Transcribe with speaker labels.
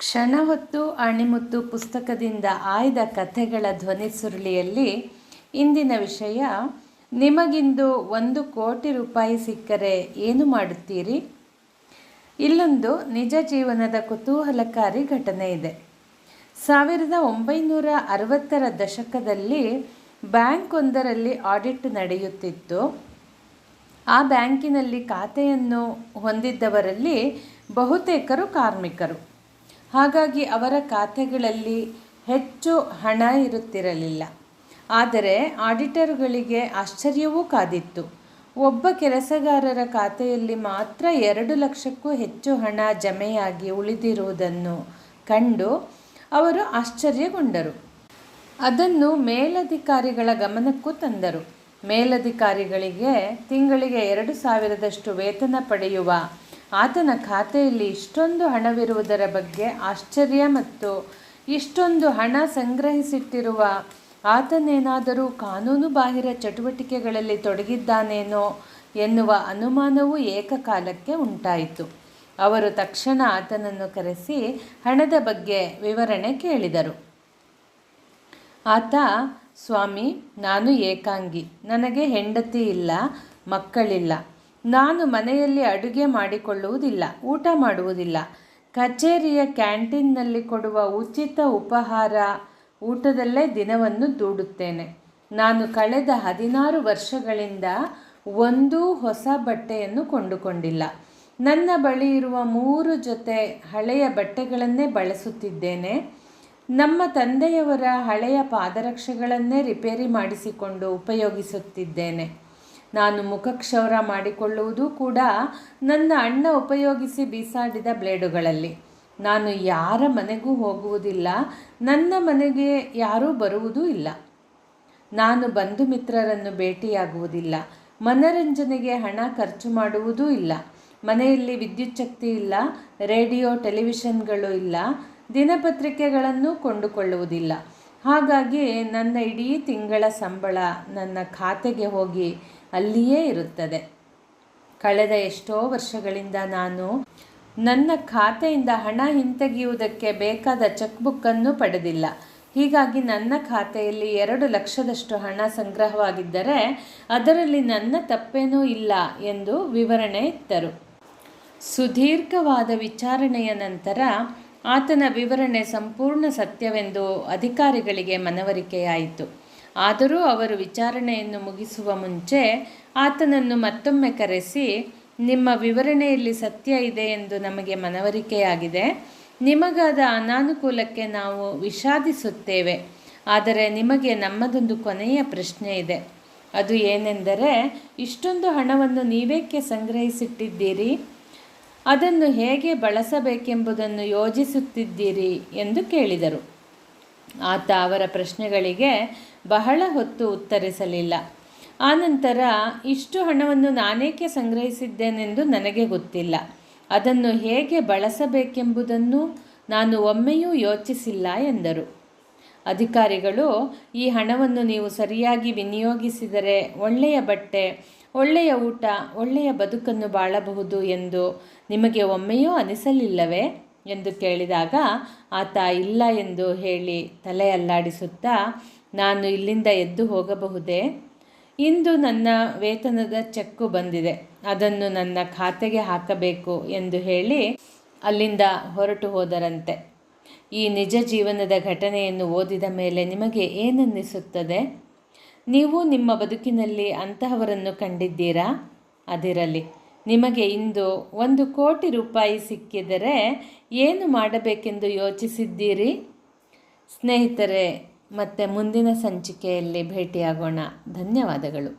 Speaker 1: ಕ್ಷಣ ಹೊತ್ತು ಅಣಿಮುತ್ತು ಪುಸ್ತಕದಿಂದ ಆಯ್ದ ಕಥೆಗಳ ಧ್ವನಿ ಸುರುಳಿಯಲ್ಲಿ ಇಂದಿನ ವಿಷಯ, ನಿಮಗಿಂದು ಒಂದು ಕೋಟಿ ರೂಪಾಯಿ ಸಿಕ್ಕರೆ ಏನು ಮಾಡುತ್ತೀರಿ? ಇಲ್ಲೊಂದು ನಿಜ ಜೀವನದ ಕುತೂಹಲಕಾರಿ ಘಟನೆ ಇದೆ. ಸಾವಿರದ ಒಂಬೈನೂರ ಅರವತ್ತರ ದಶಕದಲ್ಲಿ ಬ್ಯಾಂಕ್ ಒಂದರಲ್ಲಿ ಆಡಿಟ್ ನಡೆಯುತ್ತಿತ್ತು. ಆ ಬ್ಯಾಂಕಿನಲ್ಲಿ ಖಾತೆಯನ್ನು ಹೊಂದಿದ್ದವರಲ್ಲಿ ಬಹುತೇಕರು ಕಾರ್ಮಿಕರು. ಹಾಗಾಗಿ ಅವರ ಖಾತೆಗಳಲ್ಲಿ ಹೆಚ್ಚು ಹಣ ಇರುತ್ತಿರಲಿಲ್ಲ. ಆದರೆ ಆಡಿಟರುಗಳಿಗೆ ಆಶ್ಚರ್ಯವೂ ಕಾದಿತ್ತು. ಒಬ್ಬ ಕೆಲಸಗಾರರ ಖಾತೆಯಲ್ಲಿ ಮಾತ್ರ ಎರಡು ಲಕ್ಷಕ್ಕೂ ಹೆಚ್ಚು ಹಣ ಜಮೆಯಾಗಿ ಉಳಿದಿರುವುದನ್ನು ಕಂಡು ಅವರು ಆಶ್ಚರ್ಯಗೊಂಡರು. ಅದನ್ನು ಮೇಲಧಿಕಾರಿಗಳ ಗಮನಕ್ಕೂ ತಂದರು. ಮೇಲಧಿಕಾರಿಗಳಿಗೆ ತಿಂಗಳಿಗೆ ಎರಡು ಸಾವಿರದಷ್ಟು ವೇತನ ಪಡೆಯುವ ಆತನ ಖಾತೆಯಲ್ಲಿ ಇಷ್ಟೊಂದು ಹಣವಿರುವುದರ ಬಗ್ಗೆ ಆಶ್ಚರ್ಯ ಮತ್ತು ಇಷ್ಟೊಂದು ಹಣ ಸಂಗ್ರಹಿಸಿಟ್ಟಿರುವ ಆತನೇನಾದರೂ ಕಾನೂನು ಬಾಹಿರ ಚಟುವಟಿಕೆಗಳಲ್ಲಿ ತೊಡಗಿದ್ದಾನೇನೋ ಎನ್ನುವ ಅನುಮಾನವೂ ಏಕಕಾಲಕ್ಕೆ ಉಂಟಾಯಿತು. ಅವರು ತಕ್ಷಣ ಆತನನ್ನು ಕರೆಸಿ ಹಣದ ಬಗ್ಗೆ ವಿವರಣೆ ಕೇಳಿದರು. ಆತ, ಸ್ವಾಮಿ, ನಾನು ಏಕಾಂಗಿ. ನನಗೆ ಹೆಂಡತಿ ಇಲ್ಲ, ಮಕ್ಕಳಿಲ್ಲ. ನಾನು ಮನೆಯಲ್ಲಿ ಅಡುಗೆ ಮಾಡಿಕೊಳ್ಳುವುದಿಲ್ಲ, ಊಟ ಮಾಡುವುದಿಲ್ಲ. ಕಚೇರಿಯ ಕ್ಯಾಂಟೀನ್ನಲ್ಲಿ ಕೊಡುವ ಉಚಿತ ಉಪಹಾರ ಊಟದಲ್ಲೇ ದಿನವನ್ನು ದೂಡುತ್ತೇನೆ. ನಾನು ಕಳೆದ ಹದಿನಾರು ವರ್ಷಗಳಿಂದ ಒಂದೂ ಹೊಸ ಬಟ್ಟೆಯನ್ನು ಕೊಂಡುಕೊಂಡಿಲ್ಲ. ನನ್ನ ಬಳಿ ಇರುವ ಮೂರು ಜೊತೆ ಹಳೆಯ ಬಟ್ಟೆಗಳನ್ನೇ ಬಳಸುತ್ತಿದ್ದೇನೆ. ನಮ್ಮ ತಂದೆಯವರ ಹಳೆಯ ಪಾದರಕ್ಷೆಗಳನ್ನೇ ರಿಪೇರಿ ಮಾಡಿಸಿಕೊಂಡು ಉಪಯೋಗಿಸುತ್ತಿದ್ದೇನೆ. ನಾನು ಮುಖಕ್ಷೌರ ಮಾಡಿಕೊಳ್ಳುವುದು ಕೂಡ ನನ್ನ ಅಣ್ಣ ಉಪಯೋಗಿಸಿ ಬೀಸಾಡಿದ ಬ್ಲೇಡುಗಳಲ್ಲಿ. ನಾನು ಯಾರ ಮನೆಗೂ ಹೋಗುವುದಿಲ್ಲ, ನನ್ನ ಮನೆಗೆ ಯಾರೂ ಬರುವುದೂ ಇಲ್ಲ. ನಾನು ಬಂಧು ಮಿತ್ರರನ್ನು ಭೇಟಿಯಾಗುವುದಿಲ್ಲ, ಮನರಂಜನೆಗೆ ಹಣ ಖರ್ಚು ಮಾಡುವುದೂ ಇಲ್ಲ, ಮನೆಯಲ್ಲಿ ವಿದ್ಯುತ್ ಶಕ್ತಿ ಇಲ್ಲ, ರೇಡಿಯೋ, ಟೆಲಿವಿಷನ್ಗಳು ಇಲ್ಲ, ದಿನಪತ್ರಿಕೆಗಳನ್ನು ಕೊಂಡುಕೊಳ್ಳುವುದಿಲ್ಲ. ಹಾಗಾಗಿ ನನ್ನ ಇಡೀ ತಿಂಗಳ ಸಂಬಳ ನನ್ನ ಖಾತೆಗೆ ಹೋಗಿ ಅಲ್ಲಿಯೇ ಇರುತ್ತದೆ. ಕಳೆದ ಎಷ್ಟೋ ವರ್ಷಗಳಿಂದ ನಾನು ನನ್ನ ಖಾತೆಯಿಂದ ಹಣ ಹಿಂತೆಗೆಯುವುದಕ್ಕೆ ಬೇಕಾದ ಚೆಕ್ ಬುಕ್ಕನ್ನು ಪಡೆದಿಲ್ಲ. ಹೀಗಾಗಿ ನನ್ನ ಖಾತೆಯಲ್ಲಿ ಎರಡು ಲಕ್ಷದಷ್ಟು ಹಣ ಸಂಗ್ರಹವಾಗಿದ್ದರೆ ಅದರಲ್ಲಿ ನನ್ನ ತಪ್ಪೇನೂ ಇಲ್ಲ ಎಂದು ವಿವರಣೆ ಇತ್ತರು. ಸುದೀರ್ಘವಾದ ವಿಚಾರಣೆಯ ನಂತರ ಆತನ ವಿವರಣೆ ಸಂಪೂರ್ಣ ಸತ್ಯವೆಂದು ಅಧಿಕಾರಿಗಳಿಗೆ ಮನವರಿಕೆಯಾಯಿತು. ಆದರೂ ಅವರು ವಿಚಾರಣೆಯನ್ನು ಮುಗಿಸುವ ಮುಂಚೆ ಆತನನ್ನು ಮತ್ತೊಮ್ಮೆ ಕರೆಸಿ, ನಿಮ್ಮ ವಿವರಣೆಯಲ್ಲಿ ಸತ್ಯ ಇದೆ ಎಂದು ನಮಗೆ ಮನವರಿಕೆಯಾಗಿದೆ. ನಿಮಗಾದ ಅನಾನುಕೂಲಕ್ಕೆ ನಾವು ವಿಷಾದಿಸುತ್ತೇವೆ. ಆದರೆ ನಿಮಗೆ ನಮ್ಮದೊಂದು ಕೊನೆಯ ಪ್ರಶ್ನೆ ಇದೆ. ಅದು ಏನೆಂದರೆ, ಇಷ್ಟೊಂದು ಹಣವನ್ನು ನೀವೇಕೆ ಸಂಗ್ರಹಿಸಿಟ್ಟಿದ್ದೀರಿ? ಅದನ್ನು ಹೇಗೆ ಬಳಸಬೇಕೆಂಬುದನ್ನು ಯೋಜಿಸುತ್ತಿದ್ದೀರಿ ಎಂದು ಕೇಳಿದರು. ಆತ ಅವರ ಪ್ರಶ್ನೆಗಳಿಗೆ ಬಹಳ ಹೊತ್ತು ಉತ್ತರಿಸಲಿಲ್ಲ. ಆನಂತರ ಇಷ್ಟು ಹಣವನ್ನು ನಾನೇಕೆ ಸಂಗ್ರಹಿಸಿದ್ದೇನೆಂದು ನನಗೆ ಗೊತ್ತಿಲ್ಲ. ಅದನ್ನು ಹೇಗೆ ಬಳಸಬೇಕೆಂಬುದನ್ನು ನಾನು ಒಮ್ಮೆಯೂ ಯೋಚಿಸಿಲ್ಲ ಎಂದರು. ಅಧಿಕಾರಿಗಳು, ಈ ಹಣವನ್ನು ನೀವು ಸರಿಯಾಗಿ ವಿನಿಯೋಗಿಸಿದರೆ ಒಳ್ಳೆಯ ಬಟ್ಟೆ, ಒಳ್ಳೆಯ ಊಟ, ಒಳ್ಳೆಯ ಬದುಕನ್ನು ಬಾಳಬಹುದು ಎಂದು ನಿಮಗೆ ಒಮ್ಮೆಯೂ ಅನಿಸಲಿಲ್ಲವೇ? ಎಂದು ಕೇಳಿದಾಗ, ಆತ ಇಲ್ಲ ಎಂದು ಹೇಳಿ ತಲೆ ಅಲ್ಲಾಡಿಸುತ್ತಾ, ನಾನು ಇಲ್ಲಿಂದ ಎದ್ದು ಹೋಗಬಹುದೇ? ಇಂದು ನನ್ನ ವೇತನದ ಚೆಕ್ಕು ಬಂದಿದೆ. ಅದನ್ನು ನನ್ನ ಖಾತೆಗೆ ಹಾಕಬೇಕು ಎಂದು ಹೇಳಿ ಅಲ್ಲಿಂದ ಹೊರಟು ಹೋದರಂತೆ. ಈ ನಿಜ ಜೀವನದ ಘಟನೆಯನ್ನು ಓದಿದ ಮೇಲೆ ನಿಮಗೆ ಏನನ್ನಿಸುತ್ತದೆ? ನೀವು ನಿಮ್ಮ ಬದುಕಿನಲ್ಲಿ ಅಂತಹವರನ್ನು ಕಂಡಿದ್ದೀರಾ? ಅದಿರಲಿ. ನಿಮಗೆ ಇಂದು ಒಂದು ಕೋಟಿ ರೂಪಾಯಿ ಸಿಕ್ಕಿದರೆ ಏನು ಮಾಡಬೇಕೆಂದು ಯೋಚಿಸಿದ್ದೀರಿ? ಸ್ನೇಹಿತರೆ, ಮತ್ತೆ ಮುಂದಿನ ಸಂಚಿಕೆಯಲ್ಲಿ ಭೇಟಿಯಾಗೋಣ. ಧನ್ಯವಾದಗಳು.